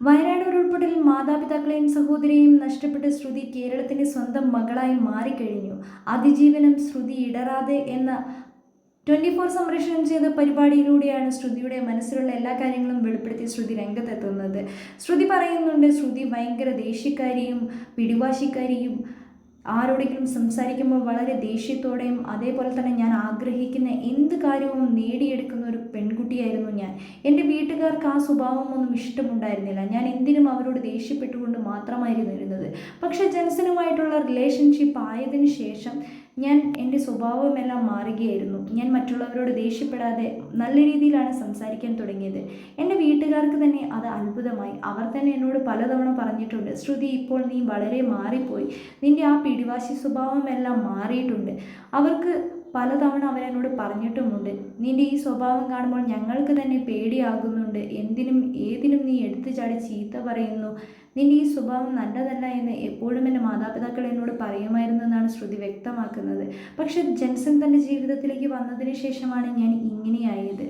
വയനാട് ഉരുൾപൊട്ടലിൽ മാതാപിതാക്കളെയും സഹോദരിയെയും നഷ്ടപ്പെട്ട ശ്രുതി കേരളത്തിന്റെ സ്വന്തം മകളായി മാറിക്കഴിഞ്ഞു. അതിജീവനം ശ്രുതി ഇടറാതെ എന്ന ട്വന്റി ഫോർ സംപ്രേഷണം ചെയ്ത പരിപാടിയിലൂടെയാണ് ശ്രുതിയുടെ മനസ്സിലുള്ള എല്ലാ കാര്യങ്ങളും വെളിപ്പെടുത്തി ശ്രുതി രംഗത്തെത്തുന്നത്. ശ്രുതി പറയുന്നുണ്ട് ശ്രുതി ഭയങ്കര ദേഷ്യക്കാരിയും പിടിവാശിക്കാരിയും ആരോടെങ്കിലും സംസാരിക്കുമ്പോൾ വളരെ ദേഷ്യത്തോടെയും അതേപോലെ തന്നെ ഞാൻ ആഗ്രഹിക്കുന്ന എന്ത് കാര്യവും നേടിയെടുക്കുന്ന ഒരു പെൺകുട്ടിയായിരുന്നു ഞാൻ. എന്റെ വീട്ടുകാർക്ക് ആ സ്വഭാവമൊന്നും ഇഷ്ടമുണ്ടായിരുന്നില്ല. ഞാൻ എന്തിനും അവരോട് ദേഷ്യപ്പെട്ടുകൊണ്ട് മാത്രമായിരുന്നു ഇരുന്നത്. പക്ഷേ ജെൻസനുമായിട്ടുള്ള റിലേഷൻഷിപ്പ് ആയതിനു ശേഷം ഞാൻ എന്റെ സ്വഭാവമെല്ലാം മാറുകയായിരുന്നു. ഞാൻ മറ്റുള്ളവരോട് ദേഷ്യപ്പെടാതെ നല്ല രീതിയിലാണ് സംസാരിക്കാൻ തുടങ്ങിയത്. വീട്ടുകാർക്ക് തന്നെ അത് അത്ഭുതമായി. അവർ തന്നെ എന്നോട് പലതവണ പറഞ്ഞിട്ടുണ്ട് ശ്രുതി ഇപ്പോൾ നീ വളരെ മാറിപ്പോയി. നിന്റെ ആ പിടിവാശി സ്വഭാവം എല്ലാം മാറിയിട്ടുണ്ട്. അവർക്ക് പലതവണ അവരെന്നോട് പറഞ്ഞിട്ടുമുണ്ട് നിന്റെ ഈ സ്വഭാവം കാണുമ്പോൾ ഞങ്ങൾക്ക് തന്നെ പേടിയാകുന്നുണ്ട്. എന്തിനും ഏതിനും നീ എടുത്തു ചാടി ചീത്ത പറയുന്നു. നിന്റെ ഈ സ്വഭാവം നല്ലതല്ല എന്ന് എപ്പോഴും എന്റെ മാതാപിതാക്കൾ എന്നോട് പറയുമായിരുന്നു എന്നാണ് ശ്രുതി വ്യക്തമാക്കുന്നത്. പക്ഷെ ജെൻസൺ തന്റെ ജീവിതത്തിലേക്ക് വന്നതിന് ശേഷമാണ് ഞാൻ ഇങ്ങനെയായത്.